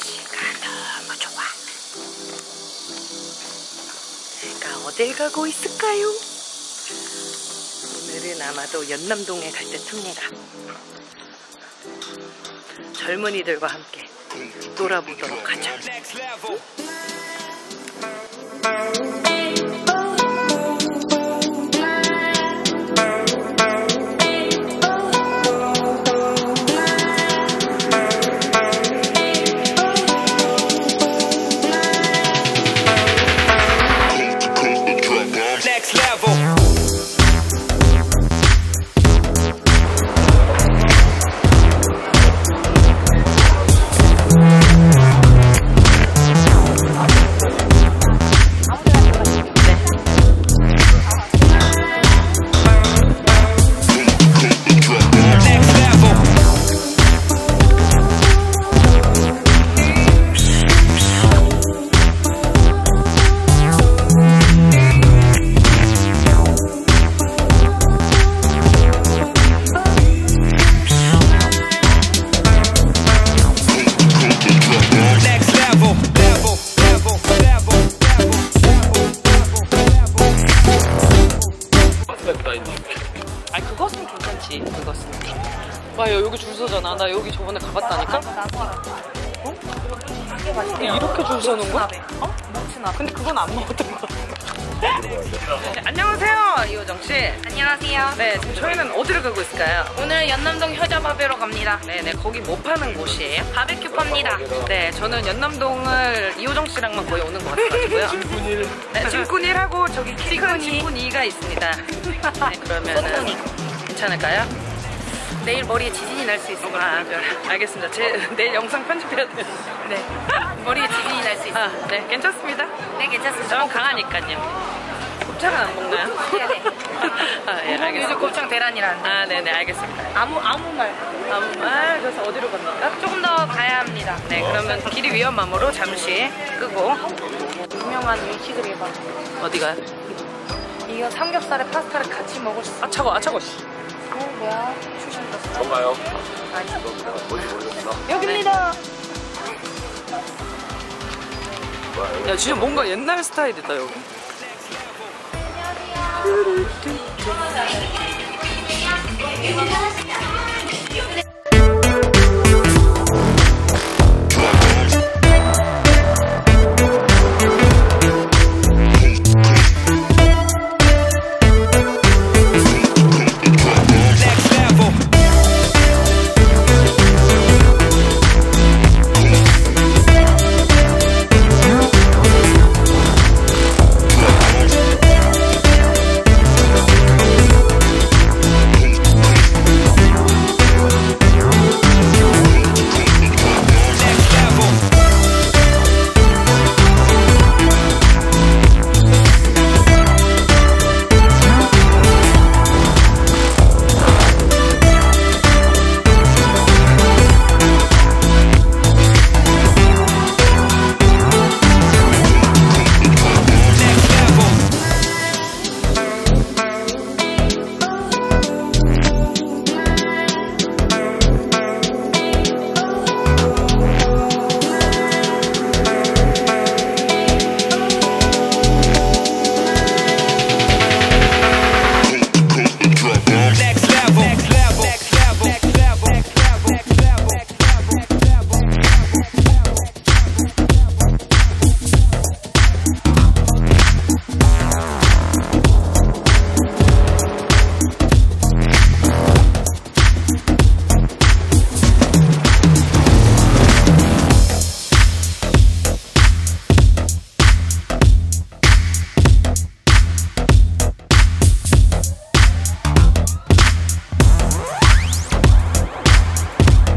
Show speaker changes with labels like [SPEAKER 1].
[SPEAKER 1] 날씨가 너무 좋아. 내가 어딜 가고 있을까요? 오늘은 아마도 연남동에 갈 듯합니다. 젊은이들과 함께 놀아보도록 하죠.
[SPEAKER 2] Level.
[SPEAKER 1] 아니 그것은 괜찮지 그것은 와 여기 줄 서잖아 나 여기 저번에 가봤다니까 어? 이렇게 줄 서는 거야? 어? 근데 그건 안 먹었던 거 같아 네, 안녕하세요 이호정 씨
[SPEAKER 3] 안녕하세요.
[SPEAKER 1] 네, 지금 저희는 어디를 가고 있을까요?
[SPEAKER 3] 오늘 연남동 효자바베로 갑니다.
[SPEAKER 1] 네네, 거기 뭐 파는 곳이에요?
[SPEAKER 3] 바베큐 팝니다.
[SPEAKER 1] 네, 저는 연남동을 이호정 씨랑만 거의 오는 것 같아가지고요. 네, 짐꾼이라고 저기 키큰 짐꾼이가 있습니다. 네, 그러면은 괜찮을까요?
[SPEAKER 3] 내일 머리에 지진이 날 수 있습니다.
[SPEAKER 1] 아, 네, 알겠습니다. 제 내일 영상 편집해야 돼요.
[SPEAKER 3] 네. 머리에 지진이 날 수 있습니다.
[SPEAKER 1] 아, 네, 괜찮습니다.
[SPEAKER 3] 네, 괜찮습니다.
[SPEAKER 1] 저는 강하니까요. 곱창은 안 먹나요?
[SPEAKER 3] 네네.
[SPEAKER 1] 아, 예,
[SPEAKER 3] 요즘
[SPEAKER 1] 알겠습니다.
[SPEAKER 3] 곱창 대란이라는데.
[SPEAKER 1] 아, 네네, 알겠습니다.
[SPEAKER 3] 아무, 아무 말.
[SPEAKER 1] 아무 말, 그래서 어디로 갑니까?
[SPEAKER 3] 조금 더 가야 합니다.
[SPEAKER 1] 네, 그러면 길이 위험함으로 잠시 끄고
[SPEAKER 3] 유명한 위치들이 봐.
[SPEAKER 1] 어디가요?
[SPEAKER 3] 이거 삼겹살에 파스타를 같이 먹을 수 있어.
[SPEAKER 1] 아, 차고, 아, 차고. 씨.
[SPEAKER 3] 어, 뭐야? 출신 들었어?
[SPEAKER 2] 뭔가요?
[SPEAKER 3] 아니.
[SPEAKER 2] 뭔지 모르겠어.
[SPEAKER 3] 여기입니다.
[SPEAKER 1] 야, 진짜 뭔가 옛날 스타일이다, 여기.
[SPEAKER 3] 안녕하세요.